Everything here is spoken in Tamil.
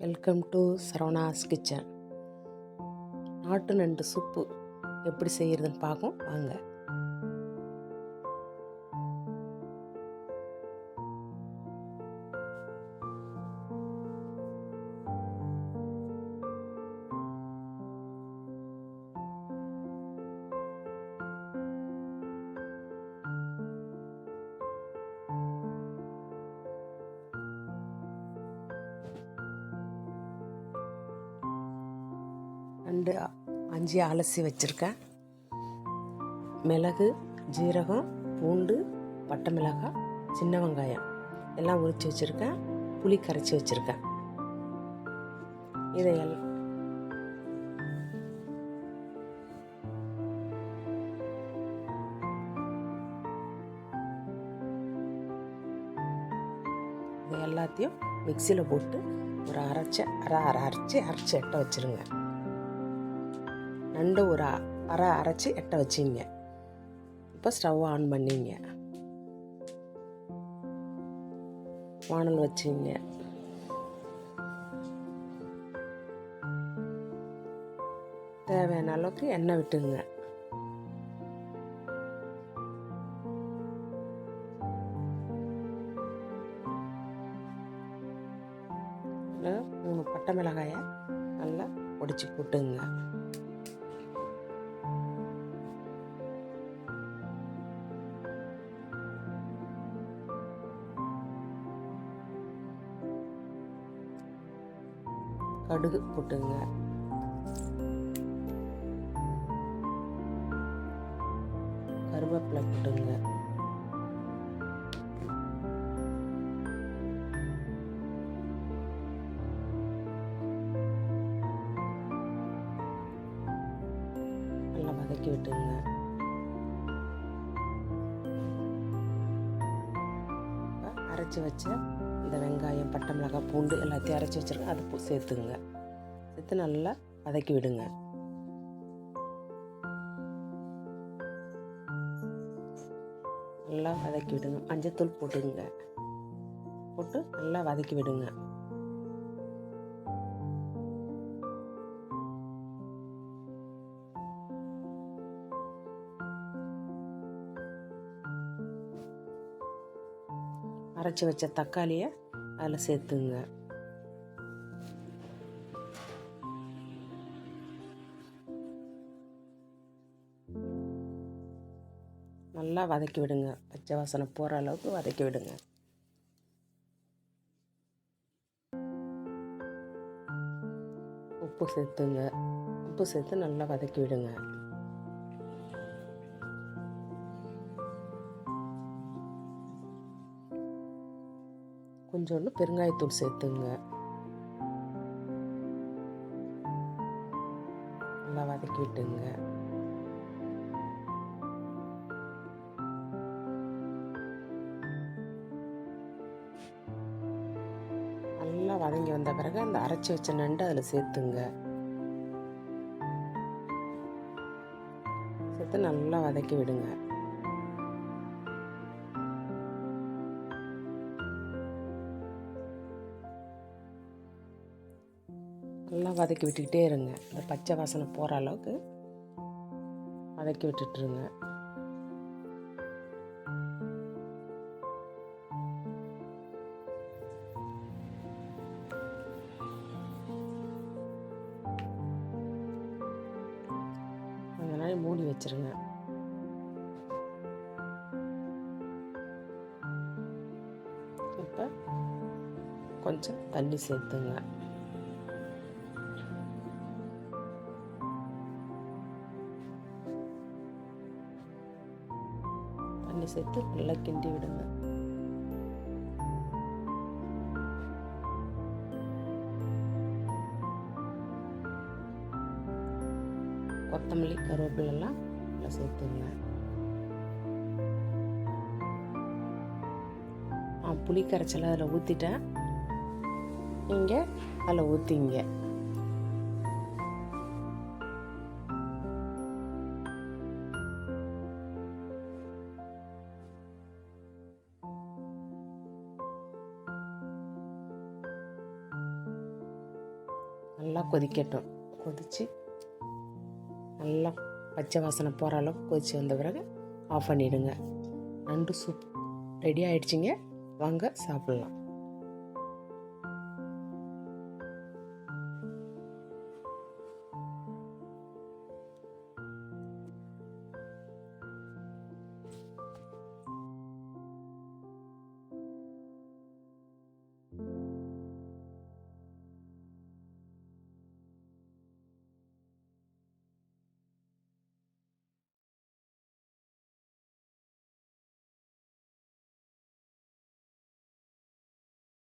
Welcome to Saravanas kitchen. நாட்டு நண்டு சூப்பு எப்படி செய்கிறதுன்னு பார்க்கும் வாங்க. நண்டு அஞ்சு அலசி வச்சுருக்கேன். மிளகு ஜீரகம் பூண்டு பட்டை மிளகாய் சின்ன வெங்காயம் எல்லாம் உரித்து வச்சுருக்கேன். புளி கரைச்சி வச்சுருக்கேன். இதையெல்லாம் இது எல்லாத்தையும் மிக்சியில் போட்டு ஒரு அரைச்ச அரை அரை அரைச்சி அரைச்சி எட்ட வச்சுருங்க. நண்டு ஒரு அரை அரைச்சி எட்ட வச்சிங்க. இப்போ ஸ்டவ் ஆன் பண்ணிங்க. வானல் வச்சிங்க. தேவையான அளவுக்கு எண்ணெய் விட்டுங்க. மூணு பட்டை மிளகாயை நல்லா ஒடிச்சு போட்டுங்க. கடுகு போட்டுங்க. கருவேப்பிலை போட்டுங்க. நல்லா வதக்கி விட்டுங்க. அரைச்சி வச்ச இந்த வெங்காயம் பட்டை மிளகாய் பூண்டு எல்லாத்தையும் அரைச்சி வச்சிருக்கேன். அது பு- சேர்த்துங்க சேர்த்து நல்லா வதக்கி விடுங்க. நல்லா வதக்கி விடுங்க. மஞ்சத்தூள் போட்டுங்க போட்டு நல்லா வதக்கி விடுங்க. அரைச்சி வச்ச தக்காளியை அதில் சேர்த்துங்க. நல்லா வதக்கி விடுங்க. பச்சை வாசனை போகிற அளவுக்கு வதக்கி விடுங்க. உப்பு சேர்த்துங்க. உப்பு சேர்த்து நல்லா வதக்கி விடுங்க. கொஞ்சோண்டு பெருங்காயத்தூள் சேர்த்துங்க. நல்லா வதக்கி விட்டுங்க. நல்லா வதங்கி வந்த பிறகு அந்த அரைச்சி வச்ச நண்டு அதில் சேர்த்துங்க. சேர்த்து நல்லா வதக்கி விடுங்க. நல்லா வதக்கி விட்டுக்கிட்டே இருங்க. இந்த பச்சை வாசனை போகிற அளவுக்கு வதக்கி விட்டுட்டுருங்க. கொஞ்ச நாள் மூடி வச்சிருங்க. இப்போ கொஞ்சம் தண்ணி சேர்த்துங்க. தண்ணி சேர்த்து நல்லா கிண்டி விடுங்க. கொத்தமல்லி கருவேப்பிலை எல்லாம் நல்லா சேர்த்துங்க. புளி கரைச்சலை அதில் ஊற்றிட்டேன் நீங்கள் அதில் ஊற்றிங்க நல்லா கொதிக்கட்டும். கொதித்து நல்லா பச்சை வாசனை போகிற அளவுக்கு கொதித்து வந்த பிறகு ஆஃப் பண்ணிவிடுங்க நண்டு சூப் ரெடி ஆகிடுச்சிங்க வாங்க சாப்பிட்லாம்.